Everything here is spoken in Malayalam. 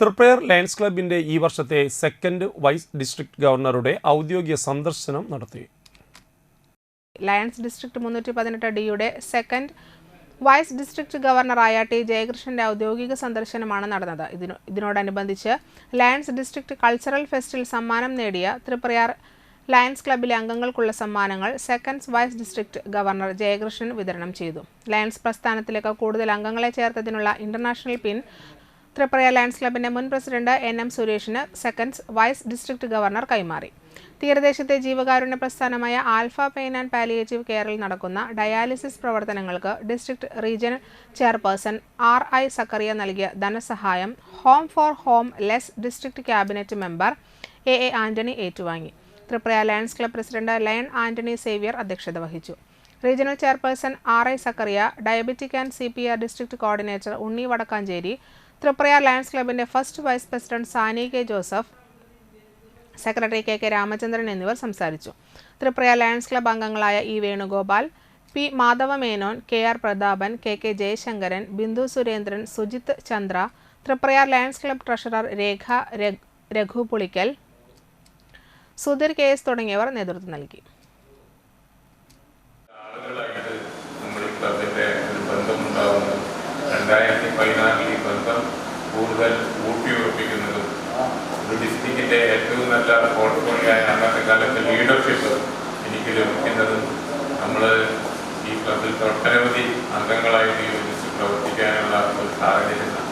തൃപ്രയർ ലയൺസ് ക്ലബിന്റെ ഈ വർഷത്തെ സെക്കൻഡ് വൈസ് ഡിസ്ട്രിക്ട് ഗവർണറുടെ ഔദ്യോഗിക സന്ദർശനം നടത്തി. ലയൺസ് ഡിസ്ട്രിക്ട് മുന്നൂറ്റി പതിനെട്ട് ഡിയുടെ സെക്കൻഡ് വൈസ് ഡിസ്ട്രിക്ട് ഗവർണറായ ടി ജയകൃഷ്ണന്റെ ഔദ്യോഗിക സന്ദർശനമാണ് നടന്നത്. ഇതിനു ഇതിനോടനുബന്ധിച്ച് ലയൺസ് ഡിസ്ട്രിക്ട് കൾച്ചറൽ ഫെസ്റ്റിൽ സമ്മാനം നേടിയ തൃപ്രയാർ ലയൺസ് ക്ലബിലെ അംഗങ്ങൾക്കുള്ള സമ്മാനങ്ങൾ second vice district governor Jayakrishnan വിതരണം ചെയ്തു. ലയൺസ് പ്രസ്ഥാനത്തിലേക്ക് കൂടുതൽ അംഗങ്ങളെ ചേർത്തതിനുള്ള ഇന്റർനാഷണൽ പിൻ ത്രിപുര ലയൺസ് ക്ലബിന്റെ മുൻ പ്രസിഡന്റ് എൻ എം സുരേഷിന് സെക്കൻഡ്സ് വൈസ് ഡിസ്ട്രിക്ട് ഗവർണർ കൈമാറി. തീരദേശത്തെ ജീവകാരുണ്യ പ്രസ്ഥാനമായ ആൽഫ പെയിൻ ആൻഡ് പാലിയേറ്റീവ് കെയറിൽ നടക്കുന്ന ഡയാലിസിസ് പ്രവർത്തനങ്ങൾക്ക് district regional chairperson R I Zachariah നൽകിയ ധനസഹായം home for homeless district cabinet member A A Antony ഏറ്റുവാങ്ങി. Tripura Lions club president lion Antony Xavier അധ്യക്ഷത വഹിച്ചു. Regional chairperson R I Zachariah diabetic and C P R district coordinator Unni Vadakkanchery Tripura Lions ക്ലബിന്റെ first vice president Sani K Joseph secretary K K Ramachandran എന്നിവർ സംസാരിച്ചു. ത്രിപുര ലയൺസ് ക്ലബ് അംഗങ്ങളായ E Venugopal P Madhava Menon K R Prathapan K K Jayasankaran Bindu Surendran Sujith Chandra Triprayar Lions club treasurer Rekha Raghu Pulikkal Sudheer K S തുടങ്ങിയവർ നേതൃത്വം നൽകി ആളുകളായിട്ട് നമ്മൾ ഈ ക്ലബിന്റെ ഒരു ബന്ധമുണ്ടാവുന്നതും പതിനാറിൽ ഈ ബന്ധം കൂടുതൽ ഊട്ടിയുറപ്പിക്കുന്നതും ഒരു ഡിസ്ട്രിക്റ്റിന്റെ ഏറ്റവും നല്ല പോർട്ട്ഫോളിയായ അന്നത്തെ കാലത്തെ ലീഡർഷിപ്പ് എനിക്ക് ലഭിക്കുന്നതും നമ്മൾ ഈ ക്ലബിൽ ഒട്ടനവധി അംഗങ്ങളായിട്ട് യോജിച്ച് പ്രവർത്തിക്കാനുള്ള ഒരു സാഹചര്യം